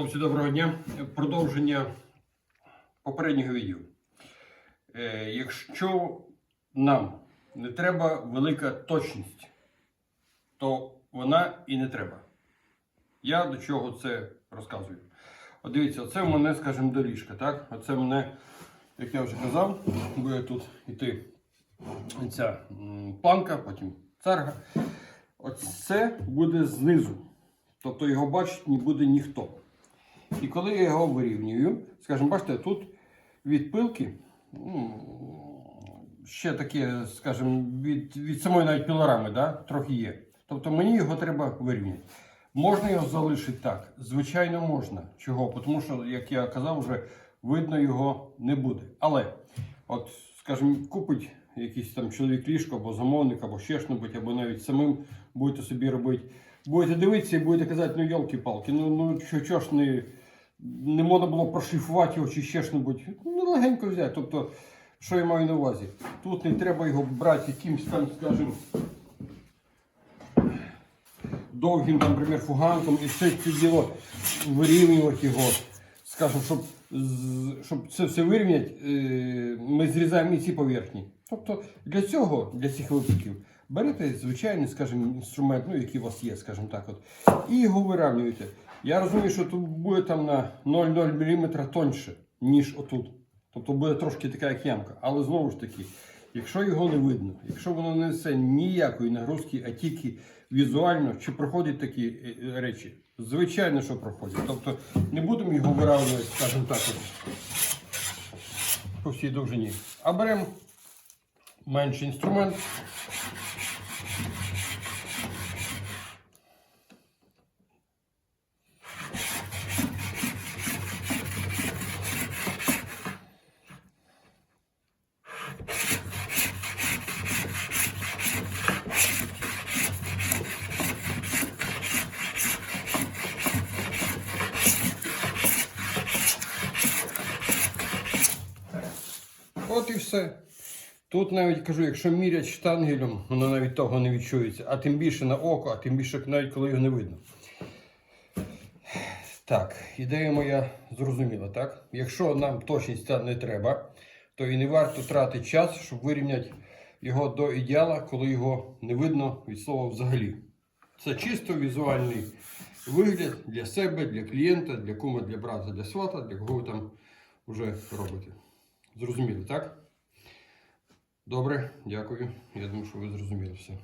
Хлопці, доброго дня. Продовження попереднього відео. Е, якщо нам не треба велика точність, то вона і не треба. Я до чого це розказую. От дивіться, оце в мене, скажімо, доріжка. Так? Оце мене, як я вже казав, буде тут йти ця планка, потім царга. Оце буде знизу. Тобто його бачить не буде ніхто. І коли я його вирівнюю, скажімо, бачите, тут від пилки ну, ще таке, скажімо, від, від самої навіть пілорами, да, трохи є. Тобто мені його треба вирівняти. Можна його залишити так? Звичайно, можна. Чого? Тому що, як я казав, вже видно його не буде. Але, от, скажімо, купить якийсь там чоловік ліжко або замовник, або ще що-небудь, або навіть самим будете собі робити. Будете дивитися і будете казати, ну йолки-палки, ну, ну що, що ж не, не можна було прошліфувати його чи ще що-небудь. Ну, легенько взяти. Тобто, що я маю на увазі? Тут не треба його брати якимсь там, скажімо, довгим, наприклад, фуганком і все це діло вирівнювати його. Скажімо, щоб, щоб це все вирівняти, е, ми зрізаємо і ці поверхні. Тобто для цього, для цих випадків, берете звичайний, скажімо, інструмент, ну, який у вас є, скажімо так, от, і його вирівнюєте. Я розумію, що тут буде там на 0,0 мм тоньше, ніж отут. Тобто буде трошки така як ямка. Але знову ж таки, якщо його не видно, якщо воно не несе ніякої нагрузки, а тільки візуально, чи проходять такі е, е, речі? Звичайно, що проходять. Тобто не будемо його виравнювати, скажімо так, по всій довжині. А беремо менший інструмент. От і все. Тут навіть кажу, якщо мірять штангелем, воно навіть того не відчується, а тим більше на око, а тим більше навіть коли його не видно. Так, ідея моя зрозуміла, так? Якщо нам точність ця не треба, то і не варто тратити час, щоб вирівняти його до ідеала, коли його не видно від слова взагалі. Це чисто візуальний вигляд для себе, для клієнта, для кума, для брата, для свата, для кого ви там вже робите. Зрозуміли, так? Добре, дякую. Я думаю, що ви зрозуміли все.